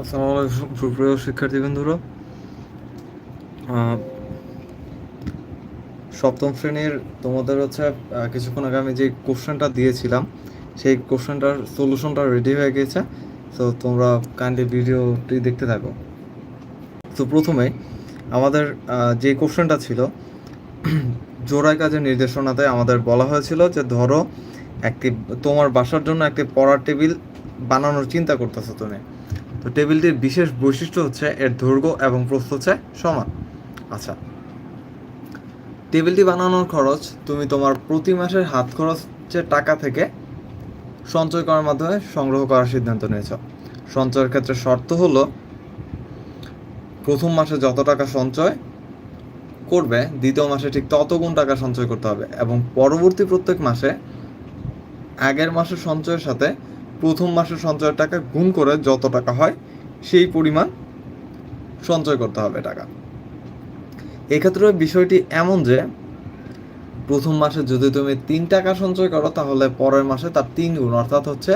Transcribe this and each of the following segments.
আসসালামু আলাইকুম, সুপ্রিয় শিক্ষার্থীবৃন্দুরা। সপ্তম শ্রেণির তোমাদের হচ্ছে কিছুক্ষণ আগে আমি যে কোশ্চেনটা দিয়েছিলাম, সেই কোশ্চেনটার সলিউশনটা রেডি হয়ে গেছে। তো তোমরা কাইন্ডলি ভিডিওটি দেখতে থাকো। তো প্রথমে আমাদের যে কোশ্চেনটা ছিল জোড়াই কাজের নির্দেশনাতে আমাদের বলা হয়েছিল যে, ধরো একটি, তোমার বাসার জন্য একটি পড়ার টেবিল বানানোর চিন্তা করতেছো তুমি। তো টেবিলটির বিশেষ বৈশিষ্ট্য হচ্ছে এর দৈর্ঘ্য এবং প্রস্থ হচ্ছে সমান। আচ্ছা। টেবিলটি বানানোর খরচ, তুমি তোমার প্রতি মাসের হাত খরচের টাকা থেকে সঞ্চয় করার মাধ্যমে সংগ্রহ করার সিদ্ধান্ত নিয়েছ। সঞ্চয়ের ক্ষেত্রে শর্ত হলো, প্রথম মাসে যত টাকা সঞ্চয় করবে, দ্বিতীয় মাসে ঠিক তত গুণ টাকা সঞ্চয় করতে হবে এবং পরবর্তী প্রত্যেক মাসে আগের মাসের সঞ্চয়ের সাথে প্রথম মাসের সঞ্চয়ের টাকা গুণ করে যত টাকা হয়, সেই পরিমাণ সঞ্চয় করতে হবে টাকা। এক্ষেত্রে বিষয়টি এমন যে, প্রথম মাসে যদি তুমি তিন টাকা সঞ্চয় করো, তাহলে পরের মাসে তার তিন গুণ, অর্থাৎ হচ্ছে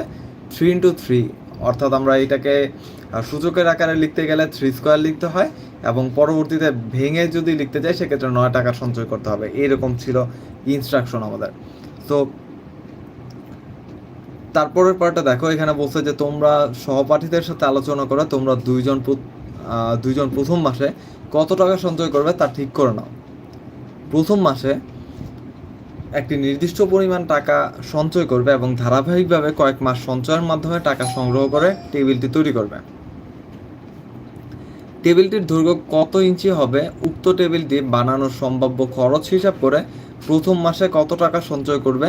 থ্রি ইন্টু থ্রি অর্থাৎ আমরা এটাকে সূচকের আকারে লিখতে গেলে থ্রি স্কোয়ার লিখতে হয় এবং পরবর্তীতে ভেঙে যদি লিখতে যাই, সেক্ষেত্রে নয় টাকা সঞ্চয় করতে হবে। এরকম ছিল ইনস্ট্রাকশন আমাদের। তো তারপরের পার্টটা দেখো, এখানে বলছে যে তোমরা সহপাঠীদের সাথে আলোচনা করে, তোমরা দুইজন দুইজন প্রথম মাসে কত টাকা সঞ্চয় করবে তা ঠিক করে নাও। প্রথম মাসে একটি নির্দিষ্ট পরিমাণ টাকা সঞ্চয় করবে এবং ধারাবাহিকভাবে কয়েক মাস সঞ্চয়ের মাধ্যমে টাকা সংগ্রহ করে টেবিলটি তৈরি করবে। টেবিলটির দৈর্ঘ্য কত ইঞ্চি হবে? উক্ত টেবিলটি বানানোর সম্ভাব্য খরচ হিসাব করে প্রথম মাসে কত টাকা সঞ্চয় করবে?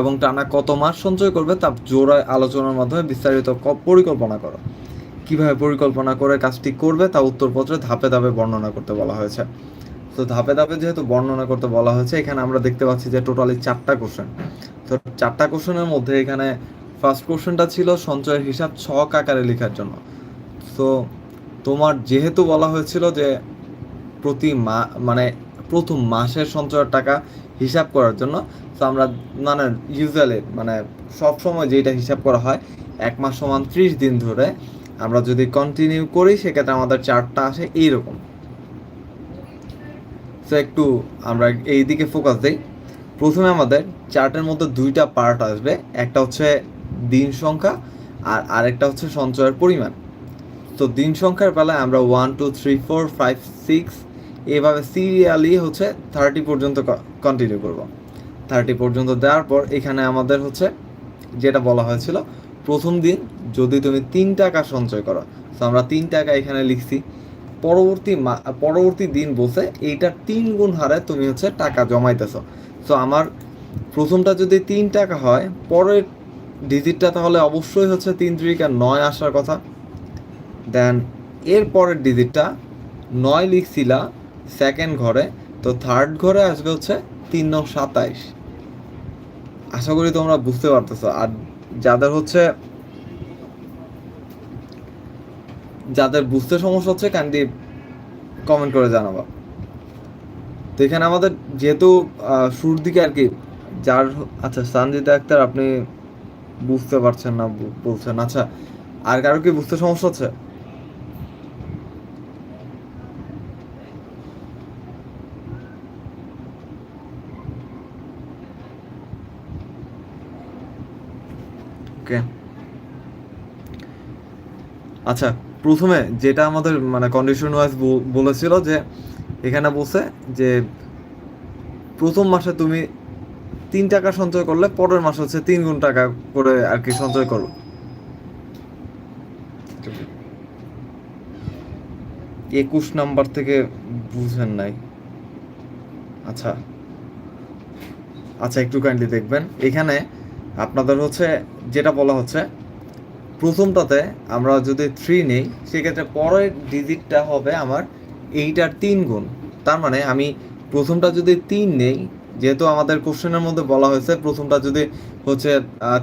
এবং টানা কত মাস সঞ্চয় করবে তা জোড়ায় আলোচনার মাধ্যমে বিস্তারিত পরিকল্পনা করো। কীভাবে পরিকল্পনা করে কাজটি করবে তা উত্তরপত্রে ধাপে ধাপে বর্ণনা করতে বলা হয়েছে। তো ধাপে ধাপে যেহেতু বর্ণনা করতে বলা হয়েছে, এখানে আমরা দেখতে পাচ্ছি যে টোটালি চারটা কোশ্চেন তো চারটা কোশ্চেনের মধ্যে এখানে ফার্স্ট কোশ্চেনটা ছিল সঞ্চয়ের হিসাব ছক আকারে লেখার জন্য। তো তোমার যেহেতু বলা হয়েছিল যে প্রতি মা মানে প্রথম মাসের সঞ্চয়ের টাকা হিসাব করার জন্য। তো আমরা মানে ইউজুয়ালি মানে সব সময় যেটা হিসাব করা হয়, এক মাস সমান ত্রিশ দিন ধরে আমরা যদি কন্টিনিউ করি, সেক্ষেত্রে আমাদের চার্টটা আসে এইরকম। তো একটু আমরা এই দিকে ফোকাস দিই। প্রথমে আমাদের চার্টের মধ্যে দুইটা পার্ট আসবে। একটা হচ্ছে দিন সংখ্যা আর আরেকটা হচ্ছে সঞ্চয়ের পরিমাণ। তো দিন সংখ্যার বেলায় আমরা one two three four five six এভাবে সিরিয়ালি হচ্ছে থার্টি পর্যন্ত কন্টিনিউ করব। থার্টি পর্যন্ত দেওয়ার পর এখানে আমাদের হচ্ছে যেটা বলা হয়েছিল, প্রথম দিন যদি তুমি তিন টাকা সঞ্চয় করো তো আমরা তিন টাকা এখানে লিখছি। পরবর্তী পরবর্তী দিন বসে এইটার তিন গুণ হারে তুমি হচ্ছে টাকা জমাইতেছ। তো আমার প্রথমটা যদি তিন টাকা হয়, পরের ডিজিটটা তাহলে অবশ্যই হচ্ছে তিন ত্রিকা নয় আসার কথা। দেন এর পরের ডিজিটটা নয় লিখছিলা সেকেন্ড ঘরে, তো থার্ড ঘরে আসবে হচ্ছে তিন নং সাতাইশ। আশা করি তোমরা বুঝতে পারতেছো। আর যাদের হচ্ছে, যাদের বুঝতে সমস্যা হচ্ছে কাইন্ডলি কমেন্ট করে জানাবা। তো এখানে আমাদের যেহেতু শুরুর দিকে আর কি, যার আচ্ছা সানজিদা আক্তার আপনি বুঝতে পারছেন না বল- বলছেন। আচ্ছা আর কারও কি বুঝতে সমস্যা হচ্ছে? আচ্ছা প্রথমে যেটা আমাদের মানে কন্ডিশন ওয়াইজ বলেছিল যে, এখানে বলছে যে, প্রথম মাসে তুমি তিন টাকা সঞ্চয় করলে পরের মাসে হচ্ছে তিন গুণ টাকা করে আর কি সঞ্চয় করো। একুশ নাম্বার থেকে বুঝেন নাই। আচ্ছা। আচ্ছা একটু কাইন্ডলি দেখবেন। এখানে আপনাদের হচ্ছে, যেটা বলা হচ্ছে প্রথমটাতে আমরা যদি থ্রি নেই, সেক্ষেত্রে পরের ডিজিটটা হবে আমার এইটার তিন গুণ। তার মানে আমি প্রথমটা যদি তিন নেই, যেহেতু আমাদের কোশ্চেনের মধ্যে বলা হয়েছে, প্রথমটা যদি হচ্ছে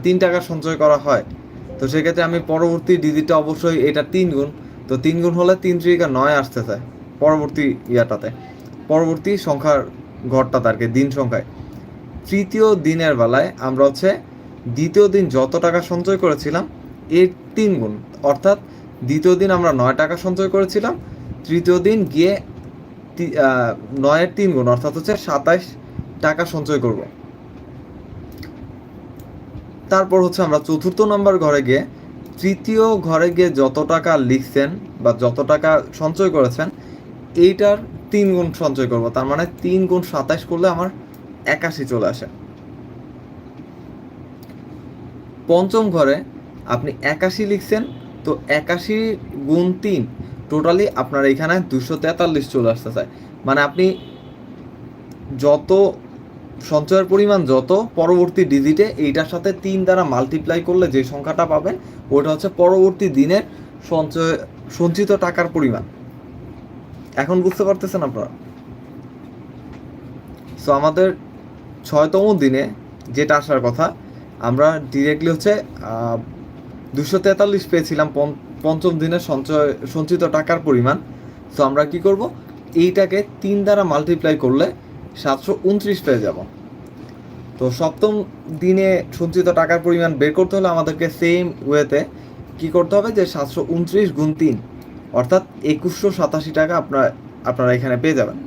তিন টাকা সঞ্চয় করা হয়, তো সেক্ষেত্রে আমি পরবর্তী ডিজিটটা অবশ্যই এটা তিন গুণ, তো তিন গুণ হলে তিন ত্রিকা নয় আসতেছে পরবর্তী ইয়াটাতে। পরবর্তী সংখ্যার ঘরটাতে আর কি, দিন সংখ্যায়। তৃতীয় দিনের বেলায় আমরা হচ্ছে দ্বিতীয় দিন যত টাকা সঞ্চয় করেছিলাম এর তিন গুণ। অর্থাৎ দ্বিতীয় দিন আমরা নয় টাকা সঞ্চয় করেছিলাম, তৃতীয় দিন গিয়ে নয়ের তিন গুণ, অর্থাৎ হচ্ছে সাতাইশ টাকা সঞ্চয় করব। তারপর হচ্ছে আমরা চতুর্থ নম্বর ঘরে গিয়ে তৃতীয় ঘরে গিয়ে যত টাকা লিখছেন বা যত টাকা সঞ্চয় করেছেন, এইটার তিন গুণ সঞ্চয় করব। তার মানে তিন গুণ সাতাইশ করলে আমার একাশি চলে আসে। পঞ্চম ঘরে আপনি একাশি লিখছেন, তো একাশি গুণ তিন টোটালি আপনার এখানে দুশো তেতাল্লিশ চলে আসতে চায় মানে আপনি যত সঞ্চয়ের পরিমাণ, যত পরবর্তী ডিজিটে এইটার সাথে তিন দ্বারা মাল্টিপ্লাই করলে যে সংখ্যাটা পাবেন, ওটা হচ্ছে পরবর্তী দিনের সঞ্চয়, সঞ্চিত টাকার পরিমাণ। এখন বুঝতে পারতেছেন আপনারা? সো আমাদের ছয়তম দিনে যেটা আসার কথা, আমরা ডিরেক্টলি হচ্ছে দুশো তেতাল্লিশ পেয়েছিলাম পঞ্চম দিনের সঞ্চয়, সঞ্চিত টাকার পরিমাণ। তো আমরা কি করব? এইটাকে তিন দ্বারা মাল্টিপ্লাই করলে সাতশো উনত্রিশ পেয়ে যাব। তো সপ্তম দিনে সঞ্চিত টাকার পরিমাণ বের করতে হলে আমাদেরকে সেম ওয়েতে কি করতে হবে? যে সাতশো উনত্রিশ গুণ তিন, অর্থাৎ একুশশো সাতাশি টাকা আপনার, আপনারা এখানে পেয়ে যাবেন।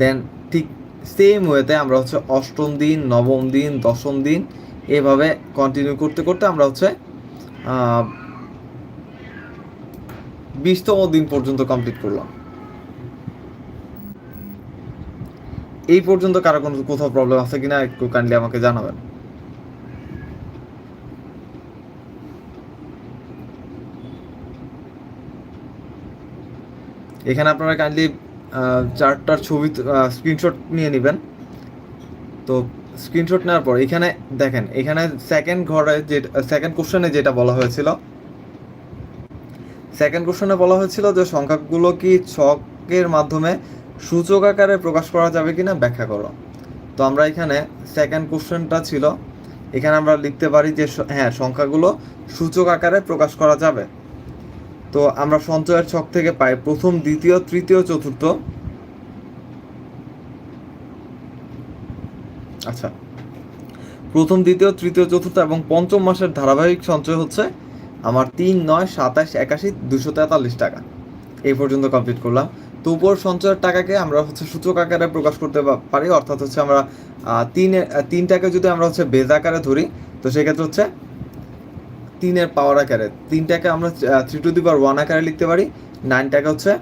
দেন ঠিক সেম ওয়েতে আমরা হচ্ছে অষ্টম দিন, নবম দিন, দশম দিন এভাবে কন্টিনিউ করতে করতে আমরা হচ্ছে বিশতম দিন পর্যন্ত কমপ্লিট করলাম। এই পর্যন্ত কারও কোনো কোথাও প্রবলেম আছে কিনা একটু কাইন্ডলি আমাকে জানাবেন। এখানে আপনারা কাইন্ডলি চারটার ছবি স্ক্রিনশট নিয়ে নেবেন। তো স্ক্রিনশট নেওয়ার পর, এখানে দেখেন, এখানে সেকেন্ড ঘরে যে সেকেন্ড কোশ্চেনে যেটা বলা হয়েছিল সেকেন্ড কোশ্চেনে বলা হয়েছিল যে সংখ্যাগুলো কি ছকের মাধ্যমে সূচক আকারে প্রকাশ করা যাবে কিনা ব্যাখ্যা করো। তো আমরা এখানে সেকেন্ড কোশ্চেনটা ছিল, এখানে আমরা লিখতে পারি যে হ্যাঁ সংখ্যাগুলো সূচক আকারে প্রকাশ করা যাবে। তো আমরা সঞ্চয়ের ছক থেকে পাই প্রথম, দ্বিতীয়, তৃতীয়, চতুর্থ। আচ্ছা। প্রথম, দ্বিতীয়, তৃতীয়, চতুর্থ এবং পঞ্চম মাসের ধারাবাহিক সঞ্চয় হচ্ছে আমার তিন, নয়, সাতাশ, একাশি, দুশো তেতাল্লিশ টাকা। এই পর্যন্ত কমপ্লিট করলাম। তো উপর সঞ্চয়ের টাকাকে আমরা হচ্ছে সূচক আকারে প্রকাশ করতে পারি, অর্থাৎ হচ্ছে আমরা তিনে তিনটাকে যদি আমরা হচ্ছে বেজ আকারে ধরি, তো সেক্ষেত্রে হচ্ছে তিনের পাওয়ার আকারে, তিনটাকে আমরা three to the power one আকারে লিখতে পারি নাইনটাকে হচ্ছে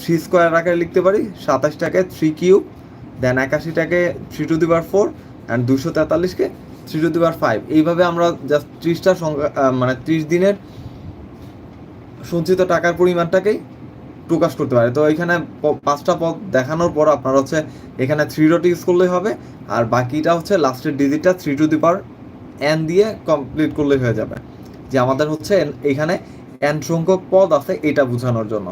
থ্রি স্কোয়ার আকারে লিখতে পারি সাতাশটাকে three cube then একাশিটাকে three to the power four and দুশো তেতাল্লিশকে three to the power five এইভাবে আমরা জাস্ট ত্রিশটা সংখ্যা মানে ত্রিশ দিনের সঞ্চিত টাকার পরিমাণটাকেই প্রকাশ করতে পারে। তো এখানে পাঁচটা পদ দেখানোর পর আপনার হচ্ছে এখানে থ্রি ডট ইউজ করলেই হবে, আর বাকিটা হচ্ছে লাস্টের ডিজিটটা three to the power n দিয়ে কমপ্লিট করলেই হয়ে যাবে। যে আমাদের হচ্ছে এখানে এন সংখ্যক পদ আছে, এটা বোঝানোর জন্য।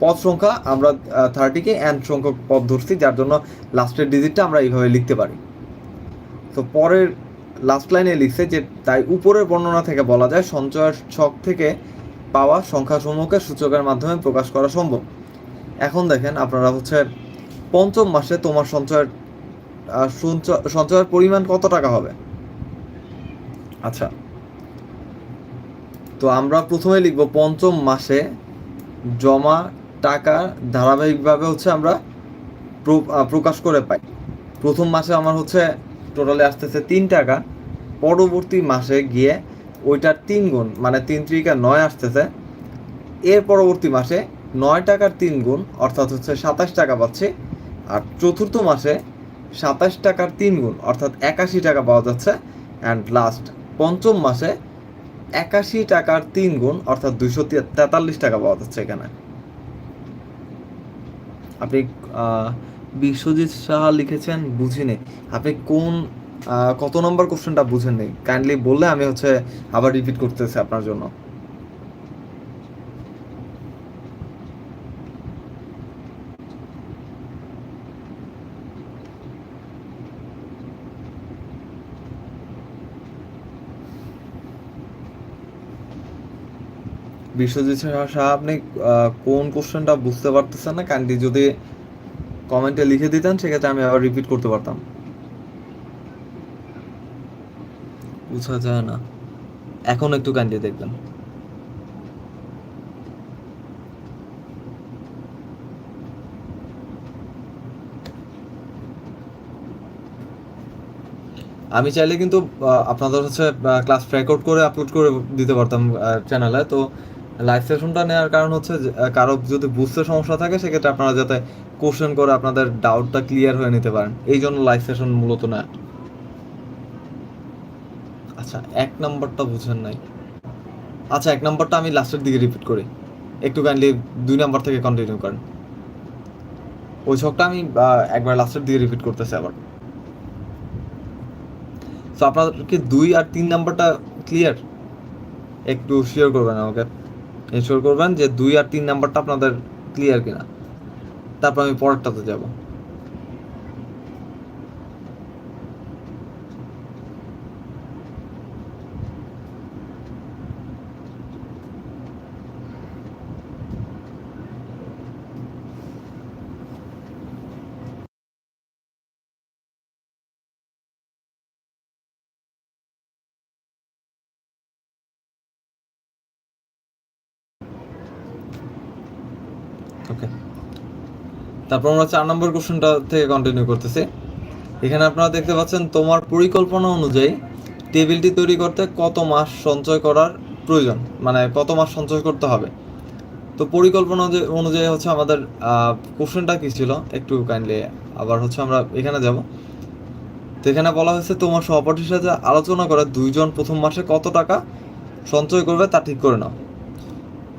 পদ সংখ্যা আমরা থার্টিকে এন সংখ্যক পদ ধরছি, যার জন্য লাস্টের ডিজিটটা আমরা এইভাবে লিখতে পারি। তো পরের লাস্ট লাইনে লিখছে যে, তাই উপরের বর্ণনা থেকে বলা যায় সঞ্চয়ের ছক থেকে পাওয়া সংখ্যাসমূহকে সূচকের মাধ্যমে প্রকাশ করা সম্ভব। এখন দেখেন আপনারা হচ্ছে পঞ্চম মাসে তোমার সঞ্চয়ের সঞ্চয়- সঞ্চয়ের পরিমাণ কত টাকা হবে? আচ্ছা। তো আমরা প্রথমে লিখব পঞ্চম মাসে জমা টাকা ধারাবাহিকভাবে হচ্ছে আমরা প্রকাশ করে পাই। প্রথম মাসে আমার হচ্ছে টোটালে আসতেছে তিন টাকা। পরবর্তী মাসে গিয়ে ওইটার তিন গুণ মানে তিন ত্রিকা নয় আসতেছে। এর পরবর্তী মাসে নয় টাকার তিন গুণ, অর্থাৎ হচ্ছে সাতাশ টাকা পাচ্ছি। আর চতুর্থ মাসে সাতাশ টাকার তিন গুণ, অর্থাৎ একাশি টাকা পাওয়া যাচ্ছে। অ্যান্ড লাস্ট পঞ্চম মাসে একাশি টাকার তিন গুণ, অর্থাৎ দুইশো তেতাল্লিশ টাকা পাওয়া যাচ্ছে এখানে। আপনি বিশ্বজিৎ সাহা লিখেছেন বুঝিনি আপনি কোন কত নম্বর কোশ্চেনটা বুঝেননি? কাইন্ডলি বললে আমি হচ্ছে আবার রিপিট করতেছি আপনার জন্য। বিশ্বজিৎ সাহা আপনি কোন কোশ্চেনটা বুঝতে পারতেছেন না? কাইন্ডলি যদি কমেন্টে লিখে দিতেন, সেক্ষেত্রে আমি আবার রিপিট করতে পারতাম। বোঝা যায় না। এখন একটু কাইন্ডলি দেখবেন। আমি চাইলে কিন্তু আপনাদের হচ্ছে ক্লাস রেকর্ড করে আপলোড করে দিতে পারতাম চ্যানেলে তো লাইভ সেশনটা নেওয়ার কারণ হচ্ছে কারও যদি বুঝতে সমস্যা থাকে, সেক্ষেত্রে আপনারা যাতে কোশ্চেন করে আপনাদের ডাউটটা ক্লিয়ার হয়ে নিতে পারেন। এই জন্য লাইভ সেশন মূলত না আচ্ছা এক নম্বরটা বুঝেন নাই। আচ্ছা এক নম্বরটা আমি লাস্টের দিকে রিপিট করি। একটু কাইন্ডলি দুই নাম্বার থেকে কন্টিনিউ করেন। ওই ছকটা আমি একবার লাস্টের দিকে রিপিট করতেছি আবার। তো আপনার কি দুই আর তিন নাম্বারটা ক্লিয়ার একটু শিওর করবেন আমাকে। শিওর করবেন যে দুই আর তিন নাম্বারটা আপনাদের ক্লিয়ার কিনা। তারপর আমি পরেরটাতে যাব। তারপর আমরা চার নম্বর কোশ্চেনটা থেকে কন্টিনিউ করতেছি। এখানে আপনারা দেখতে পাচ্ছেন, তোমার পরিকল্পনা অনুযায়ী টেবিলটি তৈরি করতে কত মাস সঞ্চয় করার প্রয়োজন? মানে কত মাস সঞ্চয় করতে হবে? তো পরিকল্পনা অনুযায়ী হচ্ছে আমাদের কোশ্চেনটা কী ছিল? একটু কাইন্ডলি আবার হচ্ছে আমরা এখানে যাব। তো এখানে বলা হয়েছে, তোমার সহপাঠীর সাথে আলোচনা করে দুইজন প্রথম মাসে কত টাকা সঞ্চয় করবে তা ঠিক করে নাও।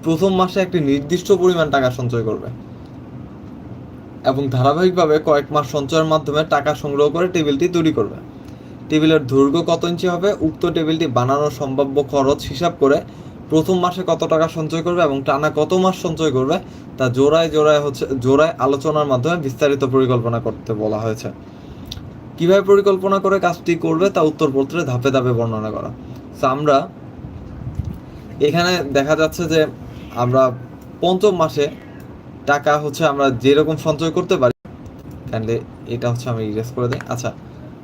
প্রথম মাসে একটি নির্দিষ্ট পরিমাণ টাকা সঞ্চয় করবে। এবং ধারাবাহিকভাবে কয়েক মাস সঞ্চয়ের মাধ্যমে টাকা সংগ্রহ করে টেবিলটি তৈরি করবে। টেবিলের দৈর্ঘ্য কত ইঞ্চি হবে? উক্ত টেবিলটি বানানোর সম্ভাব্য খরচ হিসাব করে প্রথম মাসে কত টাকা সঞ্চয় করবে এবং টানা কত মাস সঞ্চয় করবে তা জোড়ায় জোড়ায় হচ্ছে, জোড়ায় আলোচনার মাধ্যমে বিস্তারিত পরিকল্পনা করতে বলা হয়েছে। কীভাবে পরিকল্পনা করে কাজটি করবে তা উত্তরপত্রে ধাপে ধাপে বর্ণনা করা। তো আমরা এখানে দেখা যাচ্ছে যে আমরা পঞ্চম মাসে টাকা হচ্ছে আমরা যেরকম সঞ্চয় করতে পারি কাইন্ডলি এটা হচ্ছে আমি ইরেজ করে দিই। আচ্ছা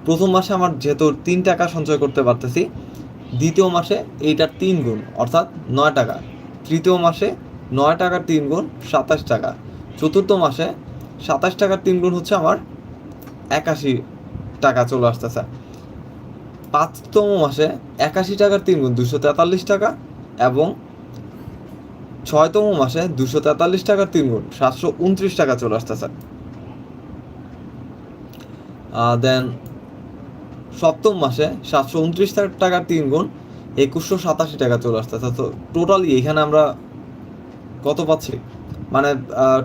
প্রথম মাসে আমার যেহেতু তিন টাকা সঞ্চয় করতে পারতেছি, দ্বিতীয় মাসে এইটার তিন গুণ, অর্থাৎ নয় টাকা। তৃতীয় মাসে নয় টাকার তিন গুণ, সাতাশ টাকা। চতুর্থ মাসে সাতাশ টাকার তিন গুণ হচ্ছে আমার একাশি টাকা চলে আসতেছে। পাঁচতম মাসে একাশি টাকার তিন গুণ দুশো তেতাল্লিশ টাকা এবং ছয়তম মাসে দুশো তেতাল্লিশ টাকার তিন গুণ সাতশো উনত্রিশ টাকা চলে আসতেছে। দেন সপ্তম মাসে সাতশো উনত্রিশ টাকার তিন গুণ একুশশো সাতাশি টাকা চলে আসতেছে। তো টোটালি এখানে আমরা কত পাচ্ছি? মানে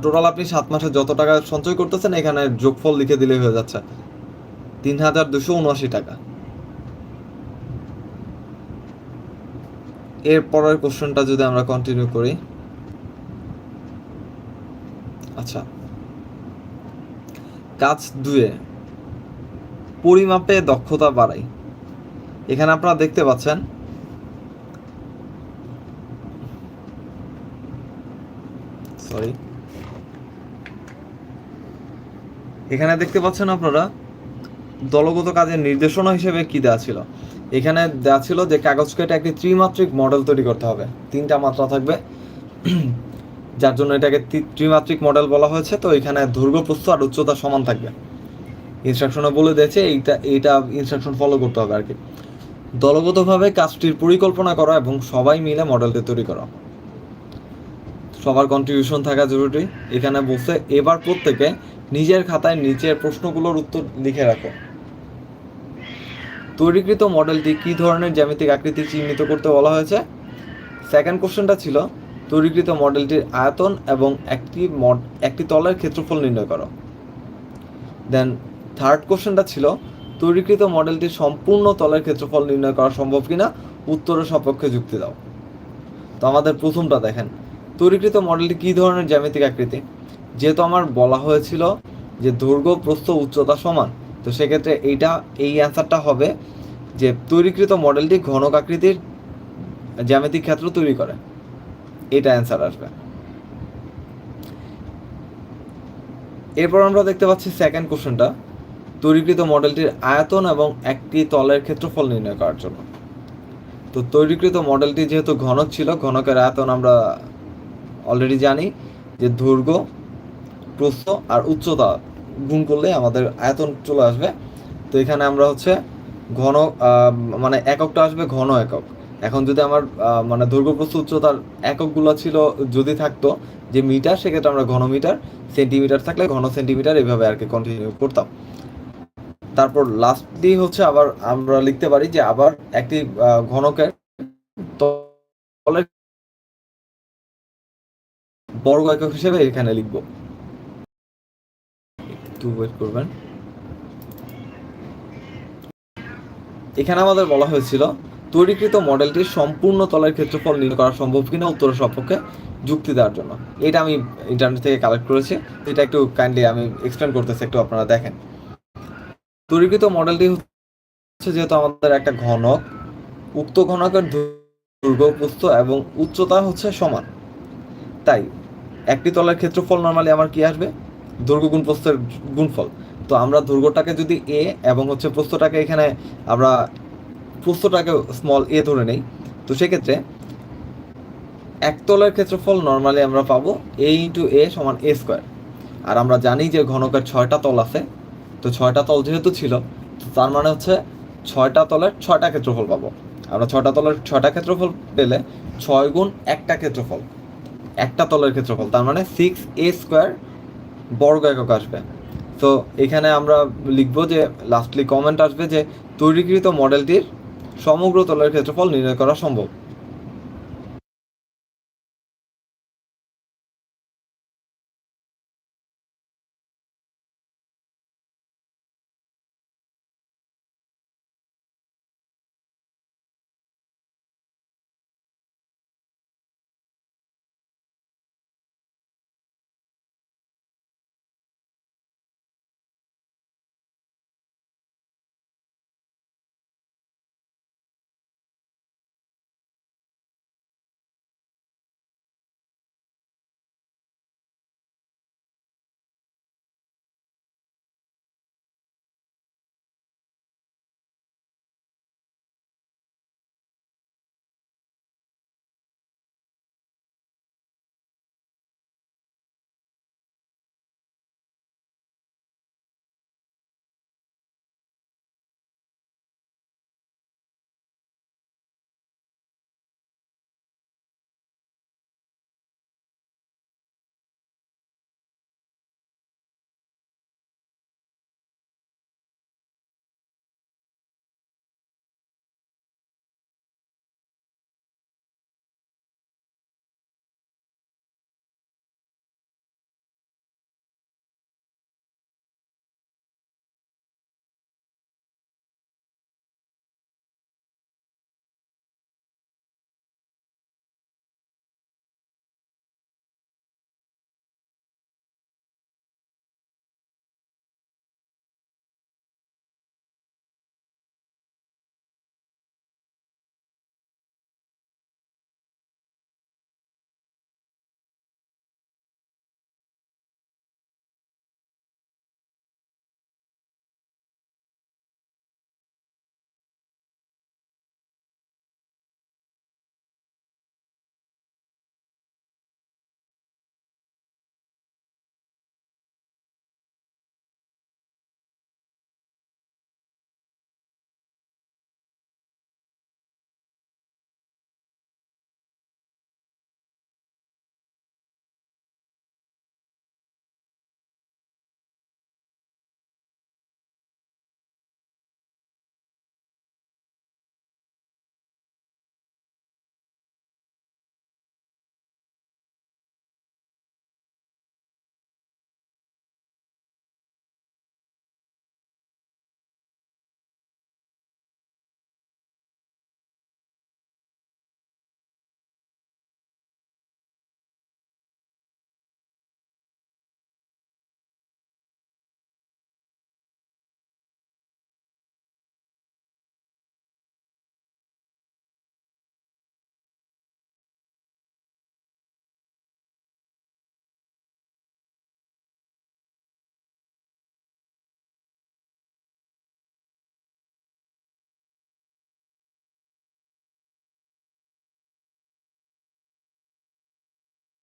টোটাল আপনি সাত মাসে যত টাকা সঞ্চয় করতেছেন, এখানে যোগফল লিখে দিলেই হয়ে যাচ্ছে। তিন হাজার দুশো উনআশি টাকা। এর পরের কোশ্চেনটা যদি আমরা কন্টিনিউ করি। আচ্ছা। কাজ দুয়ে পরিমাপে দক্ষতা বাড়াই। এখানে আপনারা দেখতে পাচ্ছেন সরি এখানে দেখতে পাচ্ছেন আপনারা দলগত কাজের নির্দেশনা হিসেবে কি দেওয়া ছিল? এখানে দেওয়া ছিল যে কাগজ কেটে একটি ত্রিমাত্রিক মডেল তৈরি করতে হবে। তিনটা মাত্রা থাকবে। যার জন্য এটাকে ত্রি- ত্রিমাত্রিক মডেল বলা হয়েছে। তো এখানে দৈর্ঘ্য, প্রস্থ আর উচ্চতা সমান থাকবে। ইনস্ট্রাকশনে বলে দিয়েছে, এইটা এইটা ইনস্ট্রাকশন ফলো করতে হবে আর কি দলগতভাবে কাজটির পরিকল্পনা করা এবং সবাই মিলে মডেলটি তৈরি করা। সবার কন্ট্রিবিউশন থাকা জরুরি। এখানে বলছে, এবার প্রত্যেকে নিজের খাতায় নিচের প্রশ্নগুলোর উত্তর লিখে রাখো। তৈরিকৃত মডেলটি কী ধরনের জ্যামিতিক আকৃতি চিহ্নিত করতে বলা হয়েছে? সেকেন্ড কোশ্চেনটা ছিল, তৈরিকৃত মডেলটির আয়তন এবং একটি মড একটি তলের ক্ষেত্রফল নির্ণয় করো। দেন থার্ড কোশ্চেনটা ছিল, তৈরিকৃত মডেলটির সম্পূর্ণ তলের ক্ষেত্রফল নির্ণয় করা সম্ভব কিনা? উত্তরের সপক্ষে যুক্তি দাও। তো আমাদের প্রথমটা দেখেন, তৈরিকৃত মডেলটি কী ধরনের জ্যামিতিক আকৃতি? যেহেতু আমার বলা হয়েছিল যে দৈর্ঘ্য, প্রস্থ, উচ্চতা সমান তো সেক্ষেত্রে এইটা, এই অ্যান্সারটা হবে যে তৈরিকৃত মডেলটি ঘনক আকৃতির জ্যামিতিক ক্ষেত্র তৈরি করে। এটা অ্যান্সার আসবে। এরপর আমরা দেখতে পাচ্ছি সেকেন্ড কোশ্চেনটা তৈরিকৃত মডেলটির আয়তন এবং একটি তলের ক্ষেত্রফল নির্ণয় করার জন্য। তো তৈরিকৃত মডেলটি যেহেতু ঘনক ছিল, ঘনকের আয়তন আমরা অলরেডি জানি যে দৈর্ঘ্য প্রস্থ আর উচ্চতা গুণ করলে আমাদের আয়তন চলে আসবে। তো এখানে আমরা হচ্ছে ঘন মানে এককটা আসবে ঘন একক। এখন যদি আমার মানে দৈর্ঘ্য প্রস্থ উচ্চতার এককগুলো ছিল, যদি থাকতো যে মিটার, সেক্ষেত্রে আমরা ঘন মিটার, সেন্টিমিটার থাকলে ঘন সেন্টিমিটার এভাবে আর কি কন্টিনিউ করতাম। তারপর লাস্টলি হচ্ছে আবার আমরা লিখতে পারি যে আবার একটি ঘনকের বর্গ একক হিসেবে এখানে লিখব। একটু ওয়েট করবেন। এখানে আমাদের বলা হয়েছিল, তৈরিকৃত মডেলটি সম্পূর্ণ তলের ক্ষেত্রফল নির্ণয় করা সম্ভব কিনা উত্তরের সপক্ষে যুক্তি দেওয়ার জন্য। এটা আমি ইন্টারনেট থেকে কালেক্ট করেছি, এটা একটু কাইন্ডলি আমি এক্সপ্লেন করতেছি, একটু আপনারা দেখেন। তৈরিকৃত মডেলটি হচ্ছে যেহেতু আমাদের একটা ঘনক, উক্ত ঘনকের দৈর্ঘ্য প্রস্থ এবং উচ্চতা হচ্ছে সমান। তাই একটি তলের ক্ষেত্রফল নর্মালি আমার কি আসবে? দৈর্ঘ্য গুণ প্রস্থের গুণফল। তো আমরা দৈর্ঘ্যটাকে যদি এ এবং হচ্ছে প্রস্থটাকে এখানে আমরা প্রস্থটাকে স্মল এ ধরে নেই, তো সেক্ষেত্রে এক তলের ক্ষেত্রফল নর্মালি আমরা পাবো এ ইন্টু এ সমান এ স্কোয়ার আর আমরা জানি যে ঘনকের ছয়টা তল আছে, তো ছয়টা তল যেহেতু ছিল তার মানে হচ্ছে ছয়টা তলের ছয়টা ক্ষেত্রফল পাবো। আমরা ছয়টা তলের ছয়টা ক্ষেত্রফল পেলে ছয় গুণ একটা ক্ষেত্রফল, একটা তলের ক্ষেত্রফল, তার মানে সিক্স এ স্কোয়ার বর্গ একক আসবে। তো এখানে আমরা লিখব যে লাস্টলি কমেন্ট আসবে যে, তৈরিকৃত মডেলটির সমগ্র তলের ক্ষেত্রফল নির্ণয় করা সম্ভব।